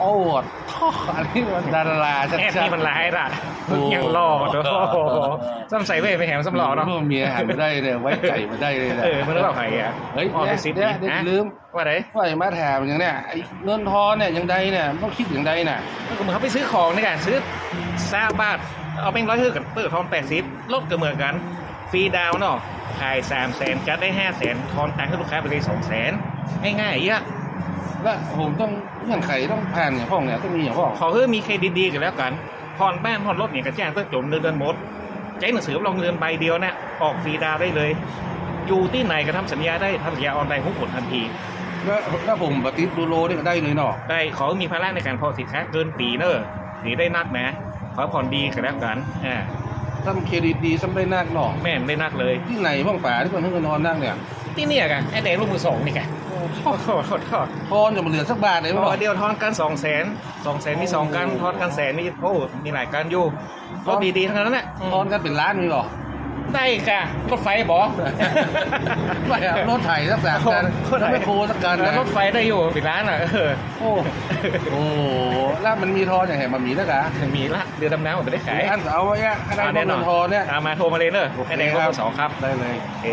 โอ้ท่ออันนี้มันดาราชัดแอดๆนี่มันร้ายล่ะโอ้ยังหล่อเนอะโอ้โหซ้ำใส่เว้ยไปแหมซ้ำหล่อเนาะพวกเมียหันมาได้เลยไว้ใจมาได้เลยนะเออมันเล่าใครอะเฮ้ยอ๋อเนี่ไปยซิดเนี่ยเดี๋ยวนะลืมว่าไหนว่าไอ้มาแถมอย่างเนี้ยไอ้เงินทอนเนี่ยยังใดเนี่ยต้องคิดอย่างใดน่ะก็เหมือนเขาไปซื้อของนี่กันซื้อซาบาทเอาเป็นร้อยเท่ากันเปิดทอนแปดสิบลดก็เหมือนกันฟรีดาวน์เนาะขายสามแสนจัดได้ห้าแสนทอนตังค์ให้ลูกค้าไปเลยสองแสนง่ายๆเยอะ แล้วผมต้องเงื่อนไขต้องผ่านอย่างพ่องเนี่ยต้องมีอย่างพ่อง ขอเพื่อมีเครดิตดีกันแล้วกันผ่อนบ้านผ่อนรถเนี่ยกระแจ้งต้องจมเดือนเดือนหมดใช้หนังสือรับรองเงินใบเดียวนะออกฟรีดาวน์ได้เลย อยู่ที่ไหนก็ทำสัญญาได้ทำสัญญาออนไลน์หุ้นผลทันทีแล้วถ้าผมปฏิบูโรนี่ก็ได้เลยเนาะได้ขอมีภาระในการพอสินค้าเกินปีเนอะสีได้นักนะขอผ่อนดีกันแล้วกันอ่าทำเครดิตดีซ้ำได้นักเนาะแม่นได้นักเลย ที่ไหนพ่องป่าที่คนให้เงินนอนนั่งเนี่ย ที่เนี่ยกันไอ้แดงลูกมือสองนี่กันโทษโทษโทษโทษทอนจะมาเหลือสักบาทเลยพพ่ออเดียวทอนกันสองแสนสองแสนมีสองกันทอนกันแสนนี่โอ้มีหลายการอยู่รถดีๆทั้งนั้นแหละทอนกันเป็นล้านมีหรอได้ค่ะรถไฟบอไม่เอารถไถสักสามกันแล้วไม่โคสักกันนะรถไฟได้อยู่ปิดร้านอะเออโอ้โหแล้วมันมีทอนอย่างไรมันมีแล้วกะมีละเรือดำน้ำผมไม่ได้ขายอันเอาไว้อะให้ได้อ่าเงินทอนเนี่ยอ่ามาโทรมาเลยเนอะไอ้แดงลูกมือสองครับได้เลยโอเค